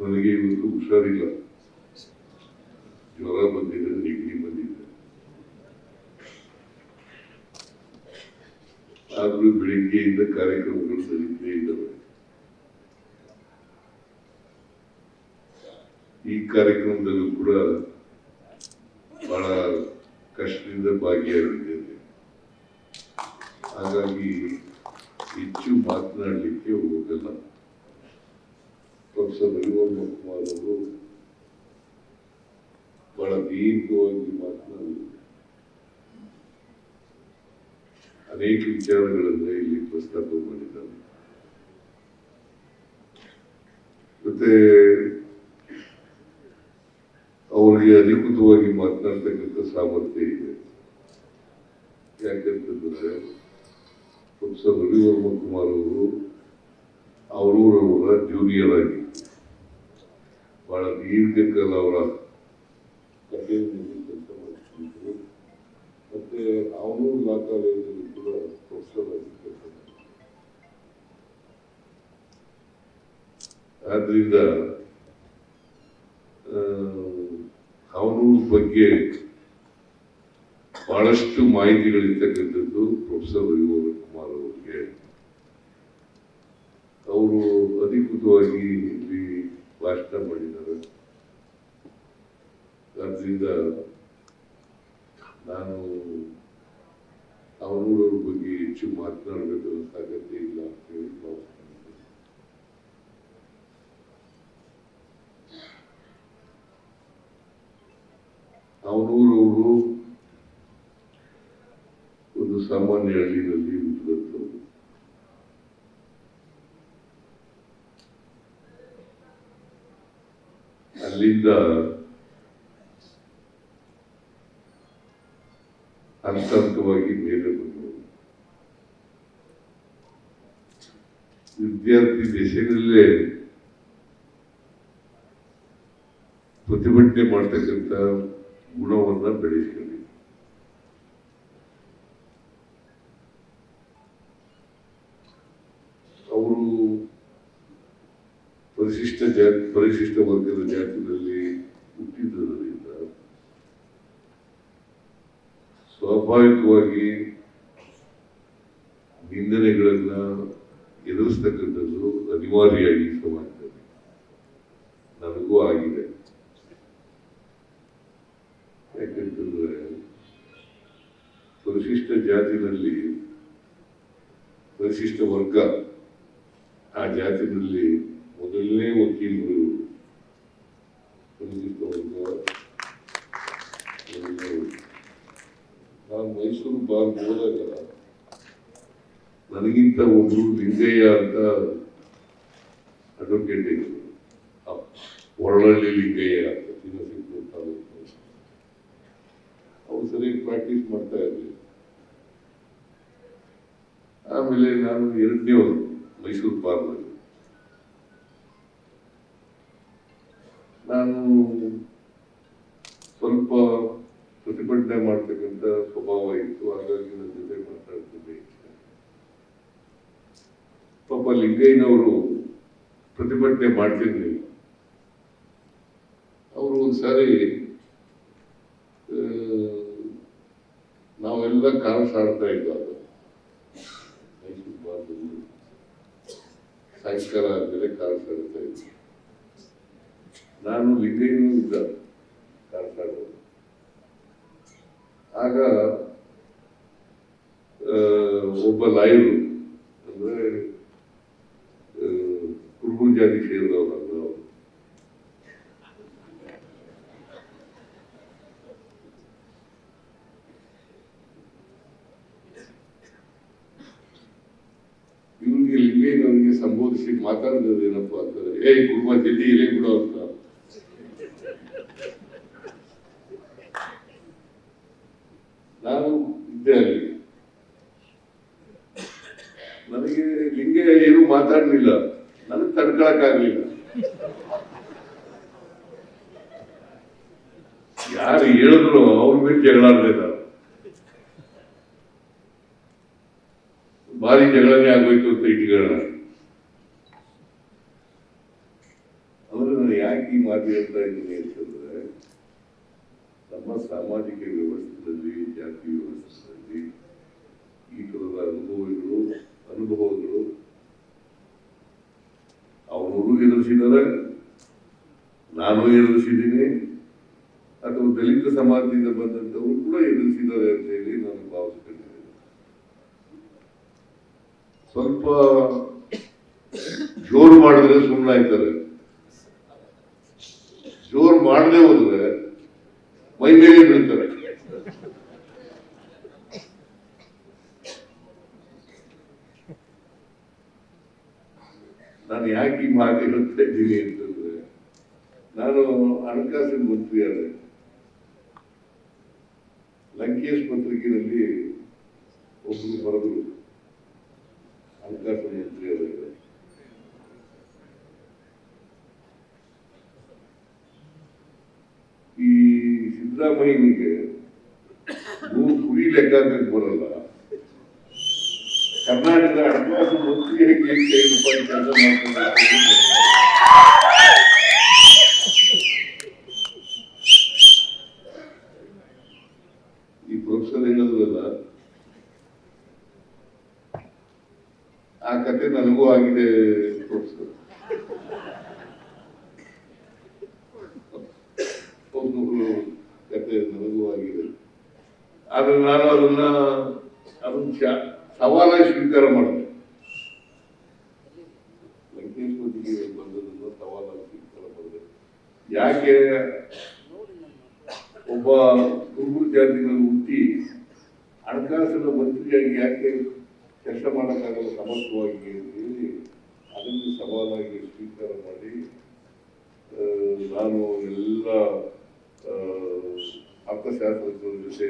ನನಗೆ ಇವತ್ತು ಹುಷಾರಿಲ್ಲ. ಜ್ವರ ಬಂದಿದೆ, ನೆಗಡಿ ಬಂದಿದೆ. ಆದ್ರೂ ಬೆಳಿಗ್ಗೆಯಿಂದ ಕಾರ್ಯಕ್ರಮಗಳು ನಡೀತೇ ಇದ್ದಾವೆ ಈ ಕಾರ್ಯಕ್ರಮದಲ್ಲೂ ಕೂಡ ಬಹಳ ಕಷ್ಟದಿಂದ ಭಾಗಿಯಾಗಿದ್ದೇನೆ. ಹಾಗಾಗಿ ಹೆಚ್ಚು ಮಾತನಾಡಲಿಕ್ಕೆ ಪ್ರೊಫೆಸರ್ ರವಿವರ್ಮ ಕುಮಾರ್ ಅವರು ಬಹಳ ದೀರ್ಘವಾಗಿ ಮಾತನಾಡಿದರು. ಅನೇಕ ವಿಚಾರಗಳನ್ನ ಇಲ್ಲಿ ಪ್ರಸ್ತಾಪ ಮಾಡಿದ್ದಾರೆ. ಮತ್ತೆ ಅವರಿಗೆ ಅಧಿಕೃತವಾಗಿ ಮಾತನಾಡ್ತಕ್ಕಂಥ ಸಾಮರ್ಥ್ಯ ಇದೆ. ಯಾಕಂತಂದ್ರೆ ಪ್ರೊಫೆಸರ್ ರವಿವರ್ಮ ಕುಮಾರ್ ಅವರು, ಅವರೂರವರ ಜೂನಿಯರ್ ಆಗಿ ಬಹಳ ದೀರ್ಘಕಾಲ ಅವರ ಕೆಲಸ ಮಾಡ್ತಿದ್ರು ಮತ್ತೆ ಅವನು ಲಾ ಕಾಲೇಜಲ್ಲಿ ಕೂಡ ಪ್ರೊಫೆಸರ್ ಆಗಿ. ಆದ್ರಿಂದ ಅವನು ಬಗ್ಗೆ ಬಹಳಷ್ಟು ಮಾಹಿತಿಗಳಿರ್ತಕ್ಕಂಥದ್ದು ಪ್ರೊಫೆಸರ್ ವೈಭವ ಕುಮಾರ್ ಅವರಿಗೆ ಅವರು ಅಧಿಕೃತವಾಗಿ ಭಾಷಣ ಮಾಡಿದ್ದಾರೆ ಅದರಿಂದ ನಾನು ಅವರವ್ರ ಬಗ್ಗೆ ಹೆಚ್ಚು ಮಾತನಾಡಬೇಕಾದ ಸಾಧ್ಯತೆ ಇಲ್ಲ ಅಂತ ಹೇಳಿ ಭಾವಿಸ್ತೀನಿ ಅವನೂರವರು ಒಂದು ಸಾಮಾನ್ಯ ಹಳ್ಳಿನಲ್ಲಿ ಹುಟ್ಟಿದಂಥವ್ರು ಹಂತ ಹಂತವಾಗಿ ಮೇಲೆ ಬಂದವರು ವಿದ್ಯಾರ್ಥಿ ದೇಶದಲ್ಲೇ ಪ್ರತಿಭಟನೆ ಮಾಡ್ತಕ್ಕಂಥ ಗುಣವನ್ನ ಬೆಳೆಸ್ಕೊಳ್ಳಿ. ಅವರು ಪರಿಶಿಷ್ಟ ಜಾತಿ, ಪರಿಶಿಷ್ಟ ವರ್ಗದ ಜಾತಿಯಲ್ಲಿ ಸ್ವಾಭಾವಿಕವಾಗಿ ನಿಂದನೆಗಳನ್ನ ಎದುರಿಸ್ತಕ್ಕಂಥದ್ದು ಅನಿವಾರ್ಯವಾಗಿ ಸಮಾಜದಲ್ಲಿ. ನನಗೂ ಆಗಿದೆ. ಯಾಕಂತಂದ್ರೆ ಪರಿಶಿಷ್ಟ ಜಾತಿನಲ್ಲಿ ಪರಿಶಿಷ್ಟ ವರ್ಗ ಆ ಜಾತಿನಲ್ಲಿ ಮೊದಲನೇ ವಕೀಲರು ಪರಿಶಿಷ್ಟ ವರ್ಗ ಮೊದಲನೇ ನಾನು ಮೈಸೂರು ಬಾರ್ ಹೋದಾಗ ನನಗಿಂತ ಒಂದು ಲಿಂಗಯ್ಯ ಅಂತ ಅಡ್ವೊಕೇಟ್ ಇದ್ರು ಹೊರಳಳ್ಳಿ ಲಿಂಗಯ್ಯ ಅಂತ ಚಿನ್ನಸಿಂಗ್ಪುರ ತಾಲೂಕು ಅವ್ರು ಸರಿಯಾಗಿ ಪ್ರಾಕ್ಟೀಸ್ ಮಾಡ್ತಾ ಇರಲಿಲ್ಲ ಆಮೇಲೆ ನಾನು ಎರಡನೇವರು ಮೈಸೂರು ಪಾರ್ಲರ್. ನಾನು ಸ್ವಲ್ಪ ಪ್ರತಿಭಟನೆ ಮಾಡ್ತಕ್ಕಂಥ ಸ್ವಭಾವ ಇತ್ತು, ಹಾಗಾಗಿ ನನ್ನ ಜೊತೆ ಮಾತಾಡ್ತಿದ್ದೆ. ಪಾಪ ಲಿಂಗಯ್ಯನವರು ಪ್ರತಿಭಟನೆ ಮಾಡ್ತಿರ್ಲಿಲ್ಲ ಅವರು ಒಂದ್ಸಾರಿ ನಾವೆಲ್ಲ ಕಾಲ ಸಾಡ್ತಾ ಇದ್ದಾಗ ಸಾಯಂಕಾಲ ಆದ್ಮೇಲೆ ಕಾಲ ಆಡ್ತಾ ಇದ್ವಿ. ನಾನು ಲಿಂಗಯ್ಯನೂ ಇದ್ದ ಕಾಲ ಆಡೋದು ಆಗ ಒಬ್ಬ ಲಾಯರು ಅಂದ್ರೆ ಕುರುಬುರು ಜಾತಿ ಸೇರಿದವರಲ್ಲ ಅವರು ನನಗೆ ಸಂಬೋಧಿಸಿ ಮಾತಾಡಿದ್ರು ಏನಪ್ಪ ಅಂತಂದ್ರೆ ಏ ಕುಟುಂಬ ಜೊತೆ ಇಲ್ಲೇ ಬಿಡೋ ಅಂತ. ನಾನು ಇದ್ದೆ ಅಲ್ಲಿ. ನನಗೆ ಲಿಂಗ ಏನು ಮಾತಾಡ್ಲಿಲ್ಲ. ನನಗೆ ತಡ್ಕೊಳಕ್ಕಾಗ್ಲಿಲ್ಲ. ಯಾರು ಹೇಳಿದ್ರು ಅವ್ರ ಬಿಟ್ಟು ಜಗಳಾಡ್ದೆ ನಾನು ಭಾರಿ ಜಗಳನೇ ಆಗೋಯ್ತು ಅಂತ ಇಟ್ಕೊಳ್ಳೋಣ. ಅವರು ಯಾಕೆ ಈ ಮಾತು ಹೇಳ್ತಾ ಇದ್ದೀನಿ ಅಂತಂದ್ರೆ, ನಮ್ಮ ಸಾಮಾಜಿಕ ವ್ಯವಸ್ಥೆಯಲ್ಲಿ, ಜಾತಿ ವ್ಯವಸ್ಥೆಯಲ್ಲಿ ಈ ತರದ ಅನುಭವಗಳು ಅನುಭವಗಳು ಅವನವರು ಎದುರಿಸಿದ್ದಾರೆ ನಾನು ಎದುರಿಸಿದ್ದೀನಿ. ಅಥವಾ ದಲಿತ ಸಮಾಜದಿಂದ ಬಂದಂಥವರು ಕೂಡ ಎದುರಿಸಿದ್ದಾರೆ ಅಂತ ಹೇಳಿ ನಾನು ಭಾವಿಸ್ಕೊಂಡಿದ್ದೇನೆ. ಸ್ವಲ್ಪ ಜೋರು ಮಾಡಿದ್ರೆ ಸುಮ್ಮನಾಯ್ತಾರೆ ಜೋರು ಮಾಡದೆ ಹೋದ್ರೆ ಮೈ ಮೇಲೆ ಬೀಳ್ತಾರೆ. ನಾನು ಯಾಕೆ ಈ ಮಾತು ಹೇಳ್ತಾ ಇದ್ದೀನಿ ಅಂತಂದ್ರೆ ನಾನು ಹಣಕಾಸಿನ ಮಂತ್ರಿಯಾದೆ ಲಂಕೇಶ್ ಪತ್ರಿಕೆಯಲ್ಲಿ ಒಬ್ಬರು ಬರೆದರು ಹಣಕಾಸಿನ ಮಂತ್ರಿಯಾದ ಈ ಸಿದ್ದರಾಮಯ್ಯನಿಗೆ ಮೂರು ಕುರಿ ಲೆಕ್ಕ ಬರಲ್ಲ. ಕರ್ನಾಟಕದ ಹಣಕಾಸು ಮಂತ್ರಿಯಾಗಿ ಐದು ರೂಪಾಯಿ ಕೆಲಸ ಮಾಡ್ತಾರೆ ಈ ಪ್ರೊಫೆಸರ್ ಹೇಳೋದಲ್ಲ ಆ ಕತೆ ನನಗೂ ಆಗಿದೆ ಪ್ರೊಫೆಸರ್ ಒಬ್ಬರು ಕತೆ ನನಗೂ ಆಗಿದೆ ಆದ್ರೆ ನಾನು ಅದನ್ನ ಅದನ್ನ ಸವಾಲಾಗಿ ಸ್ವೀಕಾರ ಮಾಡಿದೆ ಲಂಕೇಶ್ ಮಟ್ಟಿಗೆ ಬಂದದನ್ನ ಸವಾಲಾಗಿ ಸ್ವೀಕಾರ ಮಾಡಿದೆ ಯಾಕೆ? ಒಬ್ಬ ಕುರುಬರು ಜಾತಿನಲ್ಲಿ ಹುಟ್ಟಿ ಹಣಕಾಸಿನ ಮಂತ್ರಿಯಾಗಿ ಯಾಕೆ ಕೆಲಸ ಮಾಡೋಕ್ಕಾಗಲ್ಲ ಸಮರ್ಥವಾಗಿ ಅಂತ ಹೇಳಿ ಅದನ್ನು ಸವಾಲಾಗಿ ಸ್ವೀಕಾರ ಮಾಡಿ ನಾನು ಎಲ್ಲ ಜೊತೆ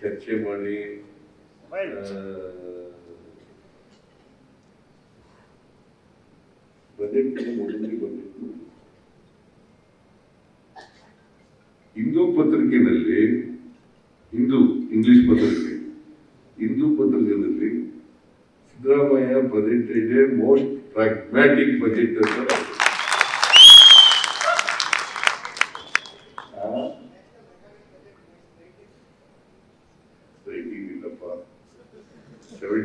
ಚರ್ಚೆ ಮಾಡಿ. ಬಜೆಟ್ ಬಂದಿತ್ತು. ಹಿಂದೂ ಪತ್ರಿಕೆಯಲ್ಲಿ ಹಿಂದೂ ಇಂಗ್ಲಿಷ್ ಪತ್ರಿಕೆ ಹಿಂದೂ ಪತ್ರಿಕೆಯಲ್ಲಿ ಸಿದ್ದರಾಮಯ್ಯ ಬಜೆಟ್ ಇದೆ ಮೋಸ್ಟ್ ಪ್ರಾಗ್ಮ್ಯಾಟಿಕ್ ಬಜೆಟ್ ಅಂತ.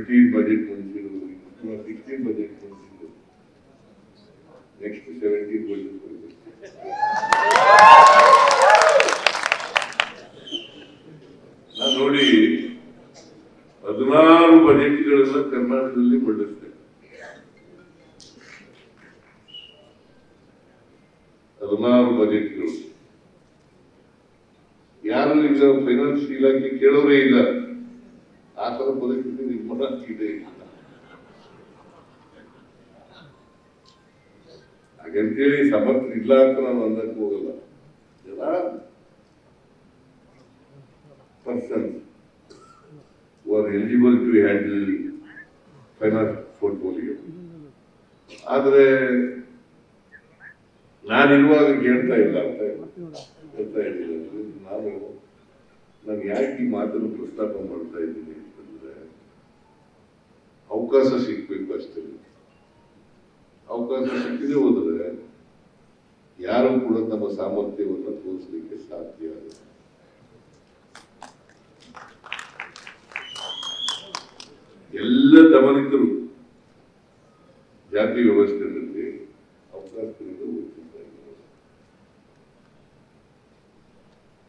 ಸೆವೆಂಟೀನ್ ಬಜೆಟ್ ಮಂಜೂರು ಸಿಕ್ಸ್ಟೀನ್ ಬಜೆಟ್ ಮಂಜೂರು ನೆಕ್ಸ್ಟ್ ಸೆವೆಂಟೀನ್ ಬಜೆಟ್ ನಾನು ನೋಡಿ, ಹದಿನಾರು ಬಜೆಟ್ಗಳನ್ನು ಕರ್ನಾಟಕದಲ್ಲಿ ಮಂಡಿಸಿದೆ. ಹದಿನಾರು ಬಜೆಟ್ಗಳು. ಯಾರು ಈಗ ಫೈನಾನ್ಸ್ ಇಲಾಖೆ ಕೇಳೋರೇ ಇಲ್ಲ. ಆ ಥರ ಪರಿಸ್ಥಿತಿ ನಿರ್ಮಾಣ ಇದೆ ಈಗ. ಹಾಗಂತೇಳಿ ಸಮರ್ಥ ಇಲ್ಲ ಅಂತ ನಾನು ಅಂದಕ್ಕೆ ಹೋಗಲ್ಲ. ಜನ person are eligible to handle finance portfolio ಆದ್ರೆ ನಾನಿರುವಾಗ ಕೇಳ್ತಾ ಇಲ್ಲ ಅಂತ ಹೇಳ್ತಾ ಇದ್ದೀನಿ ನಾನು ನಾನು ಯಾಕೆ ಈ ಮಾತನ್ನು ಪ್ರಸ್ತಾಪ ಮಾಡ್ತಾ ಇದ್ದೀನಿ? ಅವಕಾಶ ಸಿಕ್ಬೇಕು ಅಷ್ಟೇ. ಅವಕಾಶ ಸಿಕ್ಕದೆ ಹೋದ್ರೆ ಯಾರು ಕೂಡ ತಮ್ಮ ಸಾಮರ್ಥ್ಯವನ್ನು ತೋರಿಸಲಿಕ್ಕೆ ಸಾಧ್ಯ ಎಲ್ಲ ದಮನಿತರು ಜಾತಿ ವ್ಯವಸ್ಥೆಯಲ್ಲಿ ವಂಚಿತರಾಗಿದ್ದಾರೆ.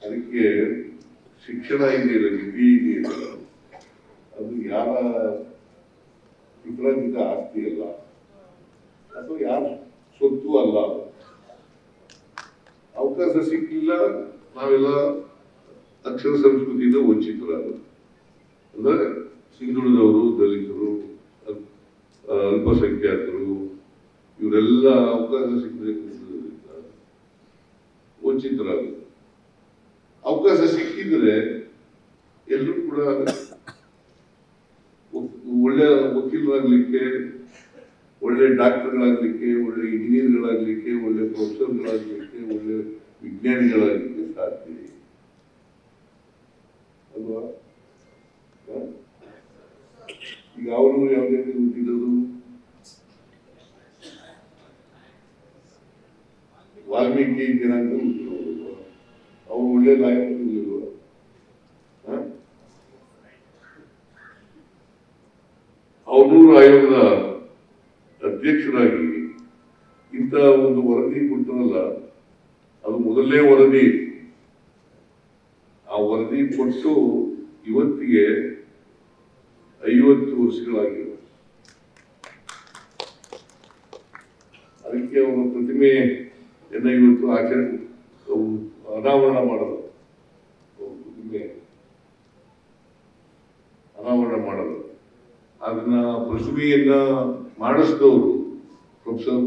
ಅದಕ್ಕೆ ಶಿಕ್ಷಣ ಇದೆಯಲ್ಲ ವಿಧಿ ಇದೆಯಲ್ಲ ಅದು ಯಾರ ವಿಪರೀತ ಆಸ್ತಿ ಅಲ್ಲ. ಅಥವಾ ಯಾರ ಸ್ವತ್ತು ಅಲ್ಲ. ಅವಕಾಶ ಸಿಕ್ಕಿಲ್ಲ, ನಾವೆಲ್ಲ ಅಕ್ಷರ ಸಂಸ್ಕೃತಿಯಿಂದ ವಂಚಿತರಾದ್ರು ಅಂದ್ರೆ ಹಿಂದುಳಿದವರು ದಲಿತರು ಅಲ್ಪಸಂಖ್ಯಾತರು, ಇವರೆಲ್ಲ ಅವಕಾಶ ಸಿಕ್ಕದೆ ಕೂತಿರೋದ್ರಿಂದ ವಂಚಿತರಾದರು ಅವಕಾಶ ಸಿಕ್ಕಿದ್ರೆ ಎಲ್ಲರೂ ಕೂಡ ಒ- ಒಳ್ಳೆ ವಕೀಲರಾಗ್ಲಿಕ್ಕೆ ಒಳ್ಳೆ ಡಾಕ್ಟರ್ಗಳಾಗ್ಲಿಕ್ಕೆ ಒಳ್ಳೆ ಇಂಜಿನಿಯರ್ಗಳಾಗ್ಲಿಕ್ಕೆ ಒಳ್ಳೆ ಪ್ರೊಫೆಸರ್ಗಳಾಗ್ಲಿಕ್ಕೆ ಒಳ್ಳೆ ವಿಜ್ಞಾನಿಗಳಾಗ್ಲಿಕ್ಕೆ ಸಾಧ್ಯ ಇದೆ ಅಲ್ವಾ ಹ? ಈಗ ಅವರು ಯಾವುದೇ ಹುಟ್ಟಿದವರು ವಾಲ್ಮೀಕಿ ಜನಾಂಗ ಹುಟ್ಟಿರೋರು ಅವ್ರು ಒಳ್ಳೆ ನಾಯಕರು ಅವನೂರು ಆಯೋಗದ ಅಧ್ಯಕ್ಷರಾಗಿ ಇಂಥ ಒಂದು ವರದಿ ಕೊಟ್ಟರಲ್ಲ ಅದು ಮೊದಲನೇ ವರದಿ. ಆ ವರದಿ ಕೊಟ್ಟು ಇವತ್ತಿಗೆ ಐವತ್ತು ವರ್ಷಗಳಾಗಿವೆ ಅದಕ್ಕೆ ಅವರ ಪ್ರತಿಮೆಯನ್ನ ಇವತ್ತು ಆಚರಣೆ ಅನಾವರಣ ಮಾಡಲು. ಪ್ರತಿಮೆ ಅನಾವರಣ ಮಾಡಲು. ಅದನ್ನ ಪ್ರತಿಮೆಯನ್ನ ಮಾಡಿಸಿದವರು ಪ್ರೊಫೆಸರ್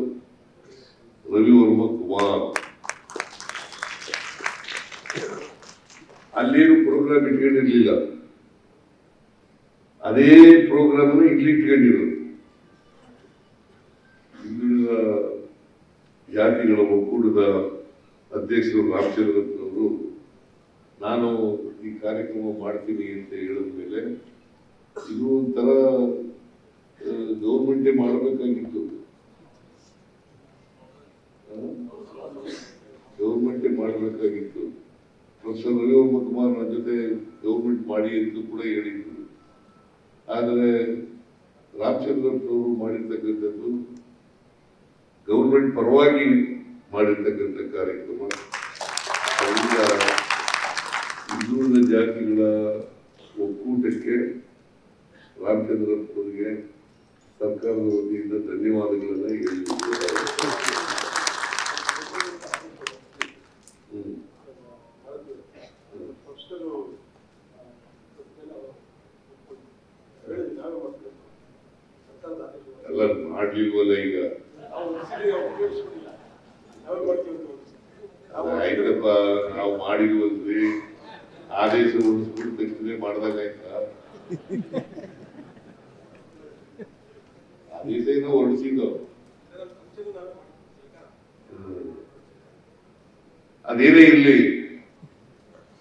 ರವಿವರ್ಮ ಕುಮಾರ್. ಅಲ್ಲೇನು ಪ್ರೋಗ್ರಾಮ್ ಇಟ್ಕೊಂಡಿರ್ಲಿಲ್ಲ. ಅದೇ ಪ್ರೋಗ್ರಾಮ್ ಇಲ್ಲಿ ಇಟ್ಕೊಂಡಿರೋದು. ಜಾತಿಗಳ ಒಕ್ಕೂಟದ ಅಧ್ಯಕ್ಷರು ರಾಮಚಂದ್ರಪ್ಪನವರು ನಾನು ಈ ಕಾರ್ಯಕ್ರಮ ಮಾಡ್ತೀನಿ ಅಂತ ಹೇಳಿದ ಮೇಲೆ ಇದು ಒಂಥರ ಗೌರ್ಮೆಂಟೇ ಮಾಡಬೇಕಾಗಿತ್ತು. ಗೌರ್ಮೆಂಟೇ ಮಾಡಬೇಕಾಗಿತ್ತು. ಪ್ರೊಫೆಸರ್ ರವಿವರ್ಮ ಕುಮಾರ್ ನನ್ನ ಜೊತೆ ಗೌರ್ಮೆಂಟ್ ಮಾಡಿ ಅಂತ ಕೂಡ ಹೇಳಿದ್ರು. ಆದರೆ ರಾಮಚಂದ್ರಪ್ಪನವರು ಮಾಡಿರ್ತಕ್ಕಂಥದ್ದು ಗೌರ್ಮೆಂಟ್ ಪರವಾಗಿ ಮಾಡಿರ್ತಕ್ಕಂಥ ಕಾರ್ಯಕ್ರಮ. ಹಿಂದುಳಿದ ಜಾತಿಗಳ ಒಕ್ಕೂಟಕ್ಕೆ ರಾಮಚಂದ್ರಪ್ಪನವರಿಗೆ ಸರ್ಕಾರದ ವತಿಯಿಂದ ಧನ್ಯವಾದಗಳನ್ನು ಹೇಳಿದ್ದಾರೆ ಹ್ಮ್ ಎಲ್ಲ ಮಾಡ್ಲಿಲ್ವಲ್ಲ ಈಗ ಆಯ್ತಪ್ಪ ನಾವು ಮಾಡಿಲ್ವಲ್ರಿ ಆದೇಶ ಉಳಿಸ್ಬಿಟ್ಟು ತಕ್ಷಣ ಮಾಡ್ದಾಗ ಆದೇಶ ಏನೋ ಹೊರಡಿಸಿದ್ದು. ಅದೇನೇ ಇರಲಿ.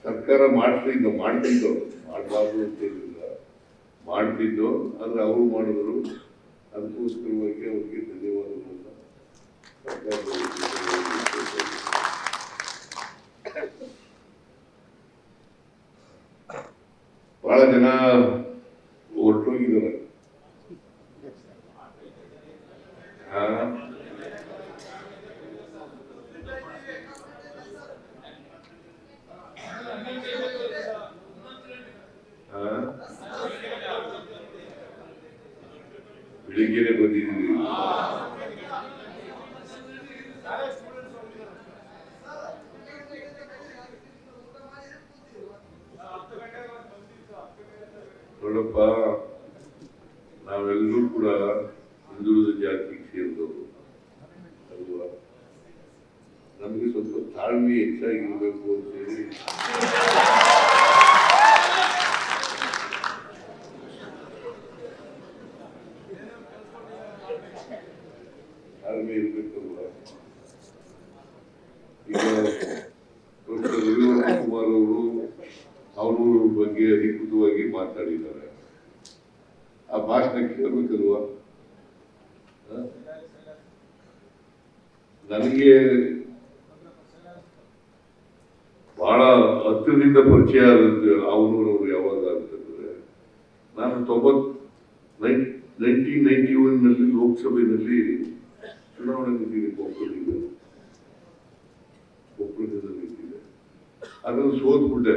ಸರ್ಕಾರ ಮಾಡ್ತಿದ್ದು ಮಾಡ್ತಿದ್ದು. ಮಾಡಬಾರ್ದು ಅಂತ ಮಾಡ್ತಿದ್ದು, ಆದ್ರೆ ಅವರು ಮಾಡಿದ್ರು. ಅದಕ್ಕೋಸ್ಕರವಾಗಿ ಅವ್ರಿಗೆ ಧನ್ಯವಾದಗಳನ್ನ ಸರ್ಕಾರದ ವತಿಯಿಂದ ಹೇಳ್ತೇನೆ. ನಾವೆಲ್ಲರೂ ಕೂಡ ಹಿಂದುಳಿದ ಜಾತಿಗೆ ಸೇರಿದವರು. ಅಲ್ವಾ? ನಮಗೆ ಸ್ವಲ್ಪ ತಾಳ್ಮೆ ಹೆಚ್ಚಾಗಿರಬೇಕು ಅಂತ ಹೇಳಿ ತಾಳ್ಮೆ ಇರ್ಬೇಕಲ್ವ ಈಗ ಡಾಕ್ಟರ್ ರವಿವರ್ಮ ಕುಮಾರ್ ಅವರು ಅವನೂರ ಬಗ್ಗೆ ಅಧಿಕೃತವಾಗಿ ಮಾತಾಡಿದ್ದಾರೆ ಆ ಭಾಷಣ ಕೇಳಬೇಕಲ್ವ? ನನಗೆ ಬಹಳ ಹತ್ತಿರದಿಂದ ಪರಿಚಯ ಆದದ್ದು ಅವನೂರವರು ಯಾವಾಗ ಅಂತಂದ್ರೆ, ನಾನು ತೊಂಬತ್ ನೈನ್ಟೀನ್ ನೈನ್ಟಿ ಒನ್ನಲ್ಲಿ ಲೋಕಸಭೆಯಲ್ಲಿ ಚುನಾವಣೆ ನಿಂತಿದೆ ಕೊಪ್ಪಳದಿಂದ ಕೊಪ್ಪಳದಿಂದ ನಿಂತಿದೆ ಅದನ್ನು ಸೋತ್ಬಿಟ್ಟೆ.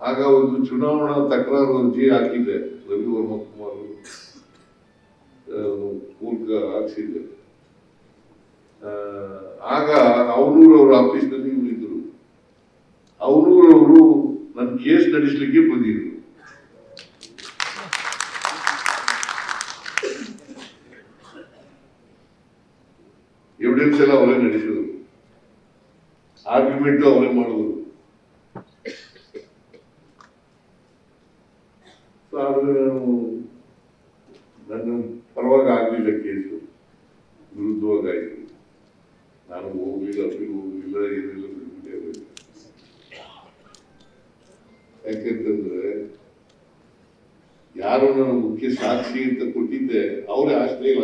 ಆಗ ಒಂದು ಚುನಾವಣಾ ತಕರಾರು ಅರ್ಜಿ ಹಾಕಿದ್ದೆ. ರವಿವರ್ಮ ಕುಮಾರ್ ಆ, ಮೂಲಕ ಹಾಕ್ಸಿದ್ದೆ. ಆಗ ನಲ್ಲಿ ಆಫೀಸ್ನಲ್ಲಿ ಇವರಿದ್ರು ಅವರು ನನ್ನ ಕೇಸ್ ನಡೆಸಲಿಕ್ಕೆ ಬಂದಿದ್ರು. ಎವಿಡೆನ್ಸ್ ಎಲ್ಲ ಅವರೇ ನಡೆಸಿದ್ರು. ಆರ್ಗ್ಯುಮೆಂಟ್ ಅವರೇ ಮಾಡಿದ್ರು. ಆದ್ರೆ ನಾನು ನನ್ನ ಪರವಾಗಿ ಆಗಲಿಲ್ಲ ಕೇಸು ವಿರುದ್ಧವಾಗಾಯಿತು ನಾನು ಹೋಗಲಿಲ್ಲ ಅಪ್ಪಿಗೆ ಹೋಗ್ಲಿಲ್ಲ ಏನಿಲ್ಲ ಬಿಟ್ಬಿಟ್ಟೆ. ಯಾಕೆಂತಂದ್ರೆ, ಯಾರು ನನ್ನ ಮುಖ್ಯ ಸಾಕ್ಷಿ ಅಂತ ಕೊಟ್ಟಿದ್ದೆ, ಅವರೇ ಆಶ್ರಯ